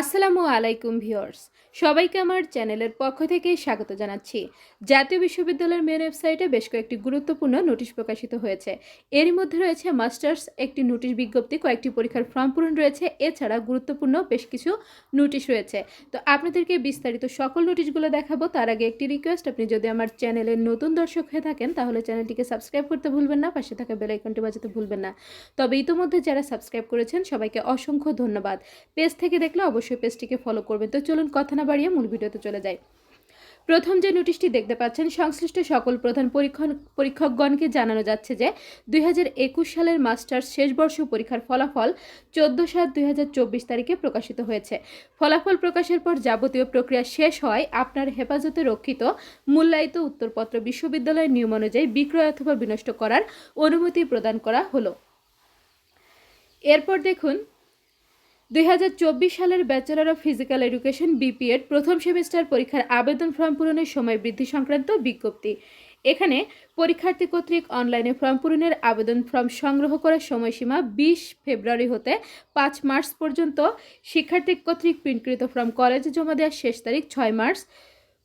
আসসালামু আলাইকুম ভিউয়ার্স, সবাইকে আমার চ্যানেলের পক্ষ থেকে স্বাগত জানাচ্ছি। জাতীয় বিশ্ববিদ্যালয়ের মেন ওয়েবসাইটে বেশ কয়েকটি গুরুত্বপূর্ণ নোটিশ প্রকাশিত হয়েছে। এরই মধ্যে রয়েছে মাস্টার্স একটি নোটিশ বিজ্ঞপ্তি, কয়েকটি পরীক্ষার ফর্ম পূরণ রয়েছে, এছাড়া গুরুত্বপূর্ণ বেশ কিছু নোটিশ রয়েছে। তো আপনাদেরকে বিস্তারিত সকল নোটিশগুলো দেখাবো, তার আগে একটি রিকোয়েস্ট আপনি যদি আমার চ্যানেলের নতুন দর্শক হয়ে থাকেন, তাহলে চ্যানেলটিকে সাবস্ক্রাইব করতে ভুলবেন না, পাশে থাকা বেল আইকনটি বাজাতে ভুলবেন না। তবে ইতোমধ্যে যারা সাবস্ক্রাইব করেছেন, সবাইকে অসংখ্য ধন্যবাদ। পেজ থেকে দেখলে অবশ্যই পেজটিকে ফলো করবেন। তো চলুন কথা না বাড়িয়ে মূল ভিডিওতে চলে যাই। প্রথম যে নোটিশটি দেখতে পাচ্ছেন, সংশ্লিষ্ট সকল প্রধান পরীক্ষণ পরীক্ষকগণকে জানানো যাচ্ছে যে, দুই সালের মাস্টার্স শেষ বর্ষ পরীক্ষার ফলাফল চোদ্দ সাত দুই তারিখে প্রকাশিত হয়েছে। ফলাফল প্রকাশের পর যাবতীয় প্রক্রিয়া শেষ হয় আপনার হেফাজতে রক্ষিত মূল্যায়িত উত্তরপত্র বিশ্ববিদ্যালয়ের নিয়ম অনুযায়ী বিক্রয় অথবা বিনষ্ট করার অনুমতি প্রদান করা হলো। এরপর দেখুন দুই হাজার চব্বিশ সালের bachelor of physical education BPEd প্রথম সেমিস্টার পরীক্ষার আবেদন ফর্ম পূরণের সময় বৃদ্ধি সংক্রান্ত বিজ্ঞপ্তি। এখানে পরীক্ষার্থী কর্তৃক অনলাইনে ফর্ম পূরণের আবেদন ফর্ম সংগ্রহ করার সময়সীমা বিশ ফেব্রুয়ারি হতে পাঁচ মার্চ পর্যন্ত। শিক্ষার্থী কর্তৃক প্রিন্টকৃত ফর্ম কলেজে জমা দেওয়ার শেষ তারিখ ছয় মার্চ।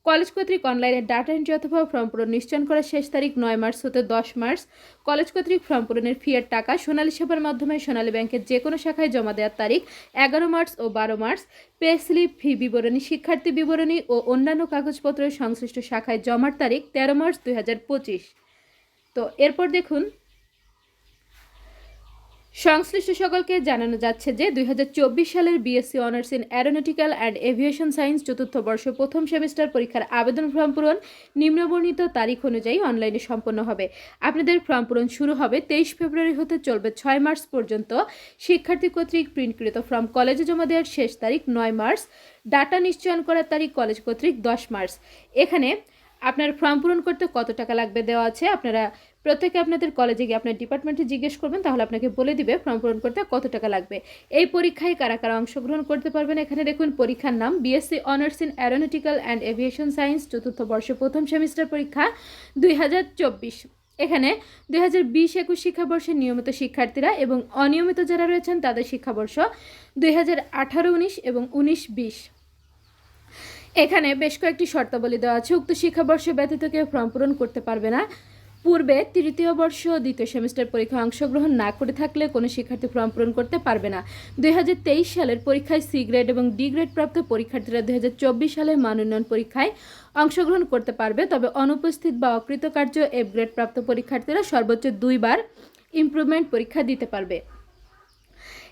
কলেজ কর্তৃক অনলাইনে ডাটা এন্ট্রি অথবা ফর্ম পূরণ নিশ্চয়ন করার শেষ তারিখ নয় মার্চ হতে দশ মার্চ। কলেজ কর্তৃক ফর্ম পূরণের ফিয়ের টাকা সোনালী সেবার মাধ্যমে সোনালী ব্যাংকের যে কোনো শাখায় জমা দেওয়ার তারিখ এগারো মার্চ ও বারো মার্চ। পে স্লিপ ফি বিবরণী, শিক্ষার্থী বিবরণী ও অন্যান্য কাগজপত্রের সংশ্লিষ্ট শাখায় জমার তারিখ তেরো মার্চ দুই হাজার পঁচিশ। তো এরপর দেখুন সংশ্লিষ্ট সকলকে জানানো যাচ্ছে যে দুই হাজার চব্বিশ সালের BSc honours in aeronautical and aviation science চতুর্থ বর্ষ প্রথম সেমিস্টার পরীক্ষার আবেদন ফর্ম পূরণ নিম্নবর্ণিত তারিখ অনুযায়ী অনলাইনে সম্পন্ন হবে। আপনাদের ফর্ম পূরণ শুরু হবে তেইশ ফেব্রুয়ারি হতে চলবে ছয় মার্চ পর্যন্ত। শিক্ষার্থী কর্তৃক প্রিন্টকৃত ফর্ম কলেজে জমা দেওয়ার শেষ তারিখ নয় মার্চ। ডাটা নিশ্চয়ন করার তারিখ কলেজ কর্তৃক দশ মার্চ। এখানে আপনার ফর্ম পূরণ করতে কত টাকা লাগবে দেওয়া আছে, আপনারা প্রত্যেকে আপনাদের কলেজে গিয়ে আপনার ডিপার্টমেন্টে জিজ্ঞেস করবেন, তাহলে আপনাকে বলে দিবে ফর্ম পূরণ করতে কত টাকা লাগবে। এই পরীক্ষায় কারা কারা অংশগ্রহণ করতে পারবেন এখানে দেখুন, পরীক্ষার নাম BSc honours in aeronautical and aviation science চতুর্থ বর্ষ, প্রথম সেমিস্টার পরীক্ষা, দুই হাজার চব্বিশ। এখানে দুই হাজার বিশ একুশ শিক্ষাবর্ষের নিয়মিত শিক্ষার্থীরা এবং অনিয়মিত যারা রয়েছেন, তাদের শিক্ষাবর্ষ দুই হাজার আঠারো উনিশ এবং উনিশ বিশ এখানে বেশ কয়েকটি শর্তাবলী দেওয়া আছে। উক্ত শিক্ষাবর্ষে ব্যতীত কেউ ফর্ম পূরণ করতে পারবে না। পূর্বে তৃতীয় বর্ষ দ্বিতীয় সেমিস্টার পরীক্ষায় অংশগ্রহণ না করে থাকলে কোনো শিক্ষার্থী ফর্ম পূরণ করতে পারবে না। দুই হাজার তেইশ সালের পরীক্ষায় সি গ্রেড এবং ডি গ্রেড প্রাপ্ত পরীক্ষার্থীরা দুই সালের মানোন্নয়ন পরীক্ষায় অংশগ্রহণ করতে পারবে, তবে অনুপস্থিত বা অকৃতকার্য এফ গ্রেড প্রাপ্ত পরীক্ষার্থীরা সর্বোচ্চ দুইবার ইমপ্রুভমেন্ট পরীক্ষা দিতে পারবে।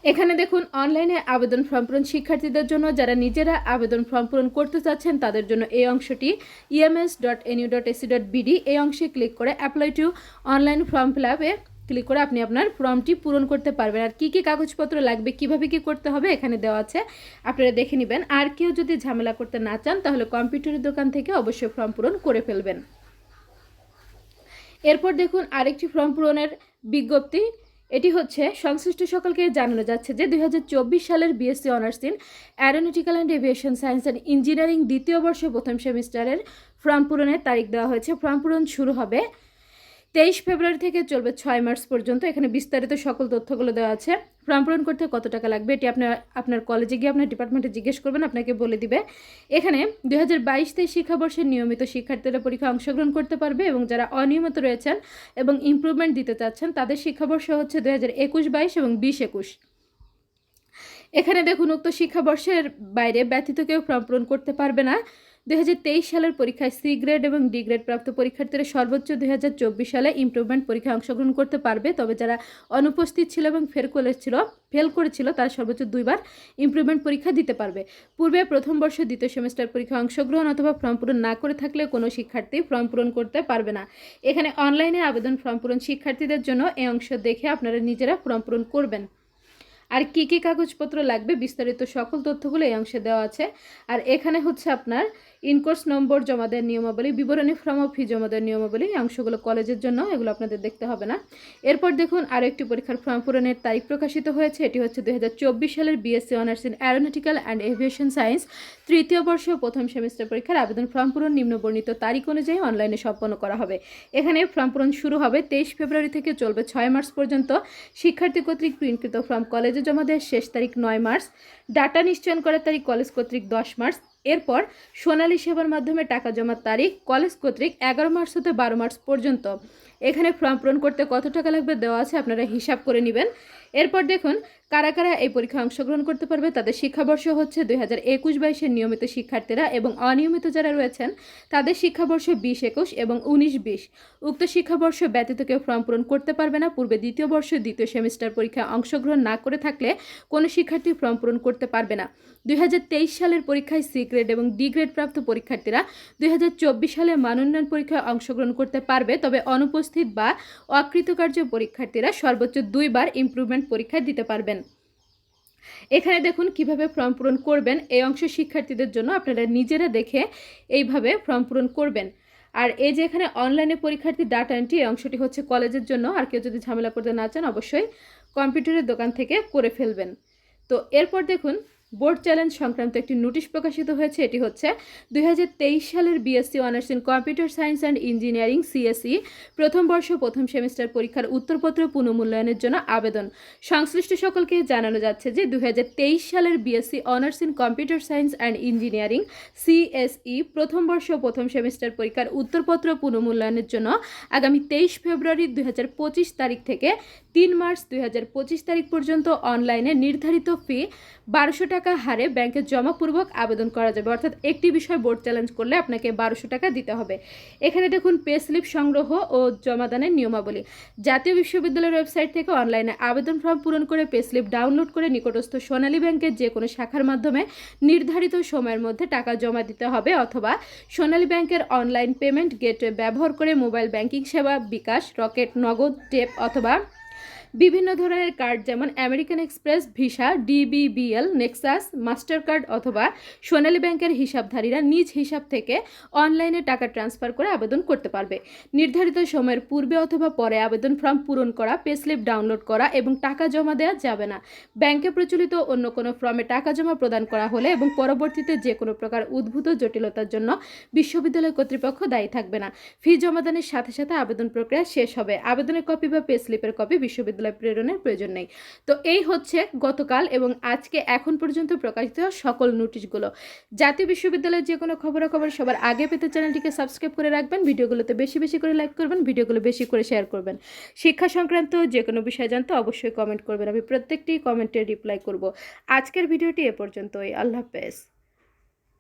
এখানে দেখুন অনলাইনে আবেদন ফর্ম পূরণ শিক্ষার্থীদের জন্য, যারা নিজেরা আবেদন ফর্ম পূরণ করতে চাচ্ছেন, তাদের জন্য এই অংশটি EMS dot NU dot AC dot BD এই অংশে ক্লিক করে apply to online form fill আপে ক্লিক করে আপনি আপনার ফর্মটি পূরণ করতে পারবেন। আর কী কী কাগজপত্র লাগবে, কীভাবে কি করতে হবে, এখানে দেওয়া আছে। আপনারা দেখে নেবেন। আর কেউ যদি ঝামেলা করতে না চান, তাহলে কম্পিউটারের দোকান থেকে অবশ্যই ফর্ম পূরণ করে ফেলবেন। এরপর দেখুন, আরেকটি ফর্ম পূরণের বিজ্ঞপ্তি। এটি হচ্ছে সংশ্লিষ্ট সকলকে জানানো যাচ্ছে যে দুই হাজার চব্বিশ সালের BSc honours in aeronautical and aviation science and engineering দ্বিতীয় বর্ষ প্রথম সেমিস্টারের ফর্ম পূরণের তারিখ দেওয়া হয়েছে। ফর্ম পূরণ শুরু হবে তেইশ ফেব্রুয়ারি থেকে চলবে ছয় মার্চ পর্যন্ত। এখানে বিস্তারিত সকল তথ্যগুলো দেওয়া আছে। ফর্ম পূরণ করতে কত টাকা লাগবে, এটি আপনার আপনার কলেজে গিয়ে আপনার ডিপার্টমেন্টে জিজ্ঞেস করবেন, আপনাকে বলে দিবে। এখানে দুই হাজার বাইশ তেইশ শিক্ষাবর্ষের নিয়মিত শিক্ষার্থীরা পরীক্ষায় অংশগ্রহণ করতে পারবে এবং যারা অনিয়মিত রয়েছেন এবং ইমপ্রুভমেন্ট দিতে চাচ্ছেন, তাদের শিক্ষাবর্ষ হচ্ছে দুই হাজার একুশ বাইশ এবং বিশ একুশ। এখানে দেখুন, উক্ত শিক্ষাবর্ষের বাইরে ব্যতীত কেউ ফর্ম পূরণ করতে পারবে না। দুই হাজার তেইশ সালের পরীক্ষায় সি গ্রেড এবং ডি গ্রেড প্রাপ্ত পরীক্ষার্থীরা সর্বোচ্চ দুই হাজার চব্বিশ সালে ইমপ্রুভমেন্ট পরীক্ষায় অংশগ্রহণ করতে পারবে। তবে যারা অনুপস্থিত ছিল এবং ফেল করেছিল ফেল করেছিল, তারা সর্বোচ্চ দুইবার ইমপ্রুভমেন্ট পরীক্ষা দিতে পারবে। পূর্বে প্রথম বর্ষ দ্বিতীয় সেমিস্টার পরীক্ষায় অংশগ্রহণ অথবা ফর্ম পূরণ না করে থাকলে কোনো শিক্ষার্থী ফর্ম পূরণ করতে পারবে না। এখানে অনলাইনে আবেদন ফর্ম পূরণ শিক্ষার্থীদের জন্য এই অংশ দেখে আপনারা নিজেরা ফর্ম পূরণ করবেন। আর কী কী কাগজপত্র লাগবে বিস্তারিত সকল তথ্যগুলো এই অংশে দেওয়া আছে। আর এখানে হচ্ছে আপনার ইনকোর্স নম্বর জমা দেওয়ার নিয়মাবলী, বিবরণী ফর্ম ও ফি জমা দেওয়ার নিয়মাবলী অংশগুলো কলেজের জন্য, এগুলো আপনাদের দেখতে হবে না। এরপর দেখুন আরও একটি পরীক্ষার ফর্ম পূরণের তারিখ প্রকাশিত হয়েছে, এটি হচ্ছে দু হাজার চব্বিশ সালের BSc honours in aeronautical and aviation science তৃতীয় বর্ষ প্রথম সেমিস্টার পরীক্ষার আবেদন ফর্ম পূরণ নিম্নবর্ণিত তারিখ অনুযায়ী অনলাইনে সম্পন্ন করা হবে। এখানে ফর্ম পূরণ শুরু হবে তেইশ ফেব্রুয়ারি থেকে চলবে ছয় মার্চ পর্যন্ত। শিক্ষার্থী কর্তৃক প্রিন্টকৃত ফর্ম কলেজে জমা দেওয়ার শেষ তারিখ নয় মার্চ। ডাটা নিশ্চয়ন করার তারিখ কলেজ কর্তৃক দশ মার্চ। এরপর সোনালী সেবার মাধ্যমে টাকা জমার তারিখ কলেজ কর্তৃক এগারো মার্চ হতে বারো মার্চ পর্যন্ত। এখানে ফর্ম পূরণ করতে কত টাকা লাগবে দেওয়া আছে আপনারা হিসাব করে নেবেন। এরপর দেখুন, কারা কারা এই পরীক্ষায় অংশগ্রহণ করতে পারবে, তাদের শিক্ষাবর্ষ হচ্ছে দুই হাজার একুশ বাইশের নিয়মিত শিক্ষার্থীরা এবং অনিয়মিত যারা রয়েছেন, তাদের শিক্ষাবর্ষ বিশ একুশ এবং উনিশ বিশ। উক্ত শিক্ষাবর্ষ ব্যতীত কেউ ফর্ম পূরণ করতে পারবে না। পূর্বে দ্বিতীয় বর্ষ, দ্বিতীয় সেমিস্টার পরীক্ষায় অংশগ্রহণ না করে থাকলে কোনো শিক্ষার্থী ফর্ম পূরণ করতে পারবে না। দুই হাজার তেইশ সালের পরীক্ষায় সি গ্রেড এবং ডি গ্রেড প্রাপ্ত পরীক্ষার্থীরা দুই হাজার চব্বিশ সালে মানোন্নয়ন পরীক্ষায় অংশগ্রহণ করতে পারবে, তবে অনুপস্থিত বা অকৃতকার্য পরীক্ষার্থীরা সর্বোচ্চ দুইবার ইমপ্রুভমেন্ট পরীক্ষা দিতে পারবেন। এখানে দেখুন কীভাবে ফর্ম পূরণ করবেন। এই অংশ শিক্ষার্থীদের জন্য আপনারা নিজেরা দেখে এইভাবে ফর্ম পূরণ করবেন। আর এই যে এখানে অনলাইনে পরীক্ষার্থী ডাটা এন্ট্রি এই অংশটি হচ্ছে কলেজের জন্য। আর কেউ যদি ঝামেলা করতে না চান, অবশ্যই কম্পিউটারের দোকান থেকে করে ফেলবেন। তো এরপর দেখুন বোর্ড চ্যালেঞ্জ সংক্রান্ত একটি নোটিশ প্রকাশিত হয়েছে। এটি হচ্ছে দুই হাজার তেইশ সালের BSc honours in computer science and engineering CSE প্রথম বর্ষ, প্রথম সেমিস্টার পরীক্ষার উত্তরপত্র পুনঃমূল্যায়নের জন্য আবেদন। সংশ্লিষ্ট সকলকে জানানো যাচ্ছে যে দুই হাজার তেইশ সালের BSc honours in computer science and engineering CSE প্রথম বর্ষ, প্রথম সেমিস্টার পরীক্ষার উত্তরপত্র পুনঃমূল্যায়নের জন্য আগামী তেইশ ফেব্রুয়ারি দুই হাজার পঁচিশ তারিখ থেকে তিন মার্চ দুই হাজার পঁচিশ তারিখ পর্যন্ত অনলাইনে নির্ধারিত ফি বারোশো টাকা হারে ব্যাংকে জমাপূর্বক আবেদন করা যাবে। অর্থাৎ একটি বিষয় বোর্ড চ্যালেঞ্জ করলে আপনাকে বারোশো টাকা দিতে হবে। এখানে দেখুন, পে স্লিপ সংগ্রহ ও জমাদানের নিয়মাবলী। জাতীয় বিশ্ববিদ্যালয়ের ওয়েবসাইট থেকে অনলাইনে আবেদন ফর্ম পূরণ করে পে স্লিপ ডাউনলোড করে নিকটস্থ সোনালী ব্যাংকের যে কোনো শাখার মাধ্যমে নির্ধারিত সময়ের মধ্যে টাকা জমা দিতে হবে অথবা সোনালী ব্যাংকের অনলাইন পেমেন্ট গেটওয়ে ব্যবহার করে মোবাইল ব্যাংকিং সেবা, বিকাশ, রকেট, নগদ, টেপ অথবা বিভিন্ন ধরনের কার্ড যেমন American Express Visa DBBL Nexus master card অথবা সোনালী ব্যাংকের হিসাবধারীরা নিজ হিসাব থেকে অনলাইনে টাকা ট্রান্সফার করে আবেদন করতে পারবে। নির্ধারিত সময়ের পূর্বে অথবা পরে আবেদন ফর্ম পূরণ করা পে স্লিপ ডাউনলোড করা এবং টাকা জমা দেওয়া যাবে না। ব্যাংকে প্রচলিত অন্য কোনো ফর্মে টাকা জমা প্রদান করা হলে এবং পরবর্তীতে যে কোনো প্রকার উদ্ভূত জটিলতার জন্য বিশ্ববিদ্যালয় কর্তৃপক্ষ দায়ী থাকবে না। ফি জমাদানের সাথে সাথে আবেদন প্রক্রিয়া শেষ হবে। আবেদনের কপি বা পে কপি কপি বিশ্ববিদ্যালয় প্রেরণের প্রয়োজন নেই। তো এই হচ্ছে গতকাল এবং আজকে এখন পর্যন্ত প্রকাশিত সকল নোটিশগুলো। জাতীয় বিশ্ববিদ্যালয়ের যে কোনো খবরাখবর সবার আগে পেতে চ্যানেলটিকে সাবস্ক্রাইব করে রাখবেন, ভিডিওগুলোতে বেশি বেশি করে লাইক করবেন, ভিডিওগুলো বেশি করে শেয়ার করবেন। শিক্ষা সংক্রান্ত যে কোনো বিষয় জানতে অবশ্যই কমেন্ট করবেন, আমি প্রত্যেকটি কমেন্টে রিপ্লাই করব। আজকের ভিডিওটি এ পর্যন্তই, আল্লাহ হাফেজ।